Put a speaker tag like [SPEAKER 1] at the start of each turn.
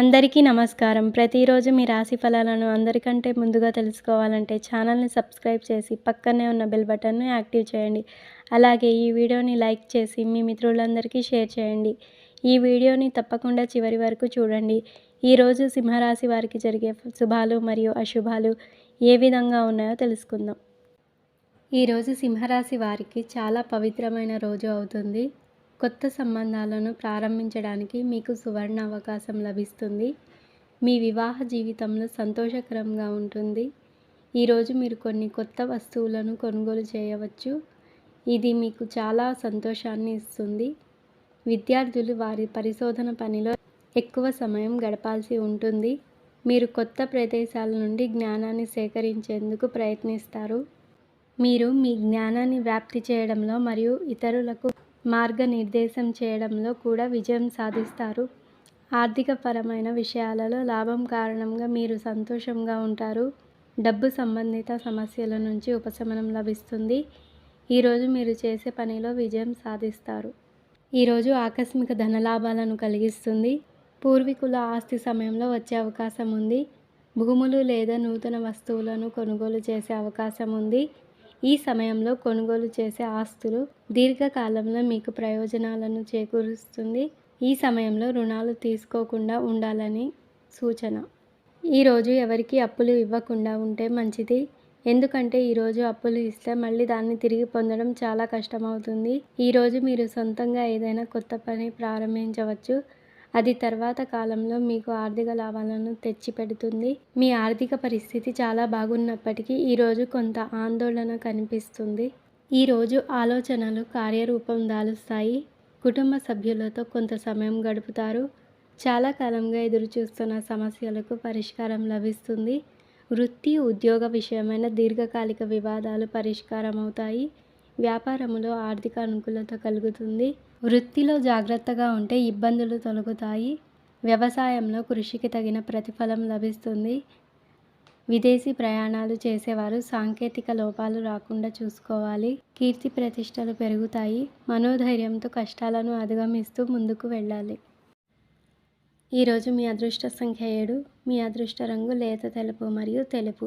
[SPEAKER 1] అందరికీ నమస్కారం. ప్రతిరోజు మీ రాశి ఫలాలను అందరికంటే ముందుగా తెలుసుకోవాలంటే ఛానల్ని సబ్స్క్రైబ్ చేసి పక్కనే ఉన్న బెల్ బటన్ను యాక్టివ్ చేయండి. అలాగే ఈ వీడియోని లైక్ చేసి మీ మిత్రులందరికీ షేర్ చేయండి. ఈ వీడియోని తప్పకుండా చివరి వరకు చూడండి. ఈరోజు సింహరాశి వారికి జరిగే శుభాలు మరియు అశుభాలు ఏ విధంగా ఉన్నాయో తెలుసుకుందాం. ఈరోజు సింహరాశి వారికి చాలా పవిత్రమైన రోజు అవుతుంది. కొత్త సంబంధాలను ప్రారంభించడానికి మీకు సువర్ణ అవకాశం లభిస్తుంది. మీ వివాహ జీవితంలో సంతోషకరంగా ఉంటుంది. ఈరోజు మీరు కొన్ని కొత్త వస్తువులను కొనుగోలు చేయవచ్చు. ఇది మీకు చాలా సంతోషాన్ని ఇస్తుంది. విద్యార్థులు వారి పరిశోధన పనిలో ఎక్కువ సమయం గడపాల్సి ఉంటుంది. మీరు కొత్త ప్రదేశాల నుండి జ్ఞానాన్ని సేకరించేందుకు ప్రయత్నిస్తారు. మీరు మీ జ్ఞానాన్ని వ్యాప్తి చేయడంలో మరియు ఇతరులకు మార్గనిర్దేశం చేయడంలో కూడా విజయం సాధిస్తారు. ఆర్థికపరమైన విషయాలలో లాభం కారణంగా మీరు సంతోషంగా ఉంటారు. డబ్బు సంబంధిత సమస్యల నుంచి ఉపశమనం లభిస్తుంది. ఈరోజు మీరు చేసే పనిలో విజయం సాధిస్తారు. ఈరోజు ఆకస్మిక ధనలాభాలను కలిగిస్తుంది. పూర్వీకుల ఆస్తి సమయంలో వచ్చే అవకాశం ఉంది. భూములు లేదా నూతన వస్తువులను కొనుగోలు చేసే అవకాశం ఉంది. ఈ సమయంలో కొనుగోలు చేసే ఆస్తులు దీర్ఘకాలంలో మీకు ప్రయోజనాలను చేకూరుస్తుంది. ఈ సమయంలో రుణాలు తీసుకోకుండా ఉండాలని సూచన. ఈరోజు ఎవరికి అప్పులు ఇవ్వకుండా ఉంటే మంచిది. ఎందుకంటే ఈరోజు అప్పులు ఇస్తే మళ్ళీ దాన్ని తిరిగి పొందడం చాలా కష్టమవుతుంది. ఈరోజు మీరు సొంతంగా ఏదైనా కొత్త పని ప్రారంభించవచ్చు. అది తర్వాత కాలంలో మీకు ఆర్థిక లాభాలను తెచ్చిపెడుతుంది. మీ ఆర్థిక పరిస్థితి చాలా బాగున్నప్పటికీ ఈరోజు కొంత ఆందోళన కనిపిస్తుంది. ఈరోజు ఆలోచనలు కార్యరూపం దాలుస్తాయి. కుటుంబ సభ్యులతో కొంత సమయం గడుపుతారు. చాలా కాలంగా ఎదురుచూస్తున్న సమస్యలకు పరిష్కారం లభిస్తుంది. వృత్తి ఉద్యోగ విషయమైన దీర్ఘకాలిక వివాదాలు పరిష్కారం అవుతాయి వ్యాపారములో ఆర్థిక అనుకూలత కలుగుతుంది. వృత్తిలో జాగ్రత్తగా ఉంటే ఇబ్బందులు తొలగుతాయి. వ్యవసాయంలో కృషికి తగిన ప్రతిఫలం లభిస్తుంది. విదేశీ ప్రయాణాలు చేసేవారు సాంకేతిక లోపాలు రాకుండా చూసుకోవాలి. కీర్తి ప్రతిష్టలు పెరుగుతాయి. మనోధైర్యంతో కష్టాలను అధిగమిస్తూ ముందుకు వెళ్ళాలి. ఈరోజు మీ అదృష్ట సంఖ్య ఏడు. మీ అదృష్ట రంగు లేత తెలుపు మరియు తెలుపు.